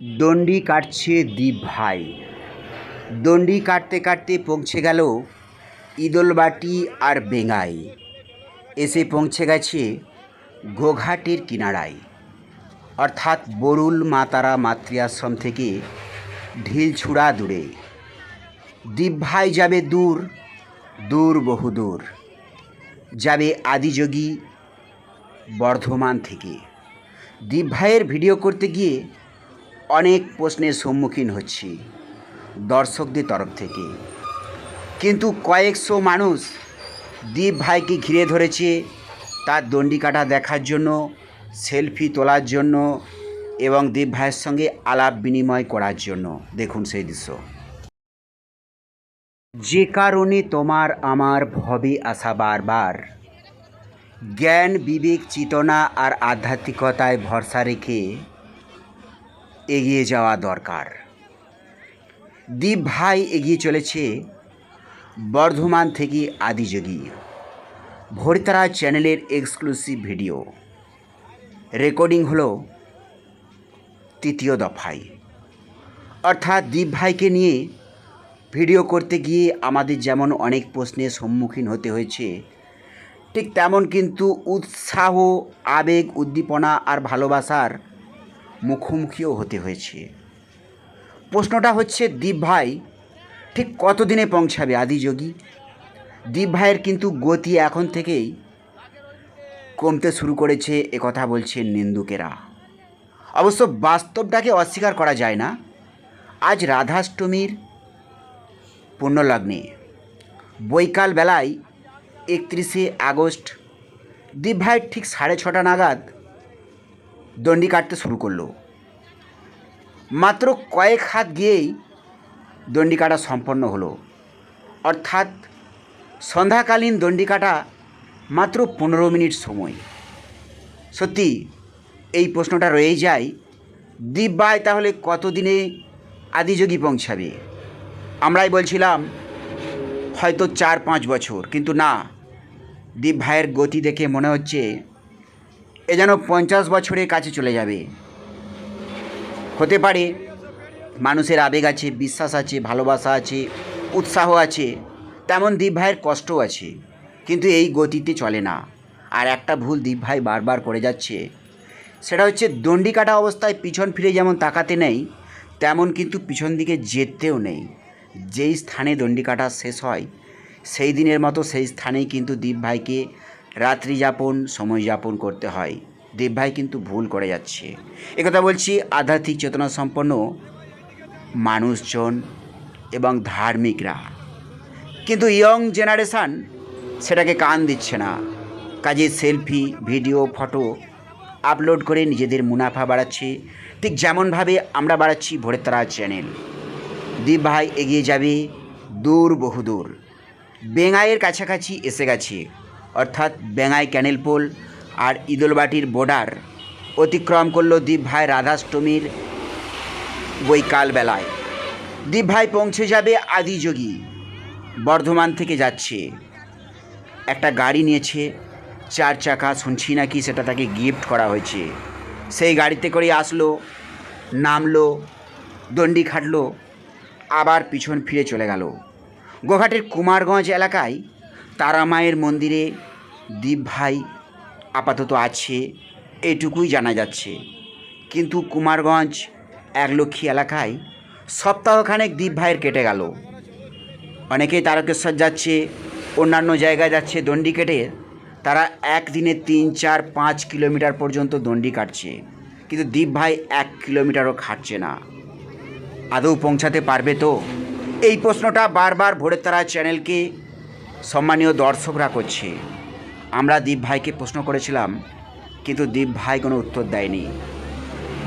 দণ্ডি কাটছে দ্বীপ ভাই। দণ্ডি কাটতে কাটতে পৌঁছে গেল ইদলবাটি আর বেঙ্গাই। এসে পৌঁছে গেছে গোঘাটের কিনারায়। অর্থাৎ বরুল মাতারা মাতৃআশ্রম থেকে ঢিলছুড়া দূরে। দ্বীপ ভাই যাবে দূর দূর বহু দূর। যাবে আদিযোগী বর্ধমান থেকে। দীপ ভাইয়ের ভিডিও করতে গিয়ে অনেক প্রশ্নের সম্মুখীন হচ্ছি দর্শকদের তরফ থেকে। কিন্তু কয়েকশো মানুষ দীপ ভাইকে ঘিরে ধরেছে তার দণ্ডিকাটা দেখার জন্য, সেলফি তোলার জন্য এবং দীপ ভাইয়ের সঙ্গে আলাপ বিনিময় করার জন্য। দেখুন সেই দৃশ্য। যে কারণে তোমার আমার ভবে আসা বারবার। জ্ঞান, বিবেক, চেতনা আর আধ্যাত্মিকতায় ভরসা রেখে এগিয়ে যাওয়া দরকার। দীপ ভাই এগিয়ে চলেছে বর্ধমান থেকে আদিযোগী ভরিতারা চ্যানেলের এক্সক্লুসিভ ভিডিও। রেকর্ডিং হলো তৃতীয় দফায়। অর্থাৎ দীপ ভাইকে নিয়ে ভিডিও করতে গিয়ে আমাদের যেমন অনেক প্রশ্নের সম্মুখীন হতে হয়েছে, ঠিক তেমন কিন্তু উৎসাহ, আবেগ, উদ্দীপনা আর ভালোবাসার মুখোমুখিও হতে হয়েছে। প্রশ্নটা হচ্ছে, দীপ ভাই ঠিক কতদিনে পৌঁছাবে আদিযোগী দীপ ভাইয়ের কিন্তু গতি এখন থেকেই কমতে শুরু করেছে, এ কথা বলছেন নিন্দুকেরা। অবশ্য বাস্তবটাকে অস্বীকার করা যায় না। আজ রাধাষ্টমীর পুণ্যলগ্নে বৈকাল বেলায় একত্রিশে আগস্ট দীপ ভাইয়ের ঠিক সাড়ে ছটা নাগাদ দণ্ডি কাটতে শুরু করল। মাত্র কয়েক হাত গিয়েই দণ্ডি কাটা সম্পন্ন হলো। অর্থাৎ সন্ধ্যাকালীন দণ্ডি কাটা মাত্র পনেরো মিনিট সময়। সত্যি, এই প্রশ্নটা রয়েই যায় ভাই তাহলে কতদিনে আদিযোগী পৌঁছাবে? আমরাই বলছিলাম, হয়তো চার পাঁচ বছর, কিন্তু না দীপ ভাইয়ের গতি দেখে মনে হচ্ছে এ যেন পঞ্চাশ বছরের কাছে চলে যাবে। হতে পারে মানুষের আবেগ আছে, বিশ্বাস আছে, ভালোবাসা আছে, উৎসাহ আছে, তেমন দীপ ভাইয়ের কষ্টও আছে, কিন্তু এই গতিতে চলে না। আর একটা ভুল দীপ ভাই বারবার করে যাচ্ছে। সেটা হচ্ছে দণ্ডি কাটা অবস্থায় পিছন ফিরে যেমন তাকাতে নেই, তেমন কিন্তু পিছন দিকে যেতেও নেই। যেই স্থানে দণ্ডি কাটা শেষ হয়, সেই দিনের মতো সেই স্থানেই কিন্তু দীপ ভাইকে রাত্রি যাপন, সময় যাপন করতে হয়। দীপ ভাই কিন্তু ভুল করে যাচ্ছে। একথা বলছি, আধ্যাত্মিক চেতনা সম্পন্ন মানুষজন এবং ধার্মিকরা। কিন্তু ইয়ং জেনারেশান সেটাকে কান দিচ্ছে না। কাজে সেলফি ভিডিও ফটো আপলোড করে নিজেদের মুনাফা বাড়াচ্ছে। ঠিক যেমনভাবে আমরা বাড়াচ্ছি ভোরের তারা চ্যানেল দীপ ভাই এগিয়ে যাবে দূর বহুদূর। বেঙ্গাইয়ের কাছাকাছি এসে গেছে। অর্থাৎ বেঙ্গাই ক্যানেল পোল আর ইদলবাটির বর্ডার অতিক্রম করল দীপ ভাই রাধাষ্টমীর বৈকাল বেলায় দীপ ভাই পৌঁছে যাবে আদিযোগী বর্ধমান থেকে যাচ্ছে। একটা গাড়ি নিয়েছে, চার চাকা, শুনছি নাকি সেটা তাকে গিফট করা হয়েছে। সেই গাড়িতে করে আসলো, নামলো, দণ্ডি খাটলো, আবার পিছন ফিরে চলে গেল। গোঘাটের কুমারগঞ্জ এলাকায় তারামায়ের মন্দিরে দীপ ভাই আপাতত আছে, এটুকুই জানা যাচ্ছে। কিন্তু কুমারগঞ্জ একলক্ষী এলাকায় সপ্তাহখানেক দীপ ভাইয়ের কেটে গেল। অনেকেই তারকেশ্বর যাচ্ছে, অন্যান্য জায়গায় যাচ্ছে দণ্ডি কেটে। তারা একদিনে তিন, চার, পাঁচ কিলোমিটার পর্যন্ত দণ্ডি কাটছে। কিন্তু দীপ ভাই এক কিলোমিটারও খাটছে না। আদৌ পৌঁছাতে পারবে তো? এই প্রশ্নটা বারবার ভোরের তারা চ্যানেলকে সম্মানীয় দর্শকরা করছে। আমরা দীপ ভাইকে প্রশ্ন করেছিলাম, কিন্তু দীপ ভাই কোনো উত্তর দেয়নি।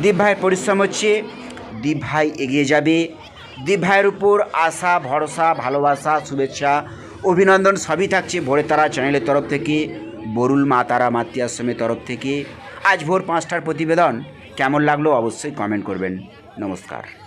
দীপ ভাইয়ের পরিশ্রম হচ্ছে, দীপ ভাই এগিয়ে যাবে। দীপ ভাইয়ের উপর আশা, ভরসা, ভালোবাসা, শুভেচ্ছা, অভিনন্দন সবই থাকছে ভোরে তারা চ্যানেলের তরফ থেকে, বরুল মা তারা মাতৃ তরফ থেকে। আজ ভোর পাঁচটার প্রতিবেদন, কেমন লাগল অবশ্যই কমেন্ট করবেন। নমস্কার।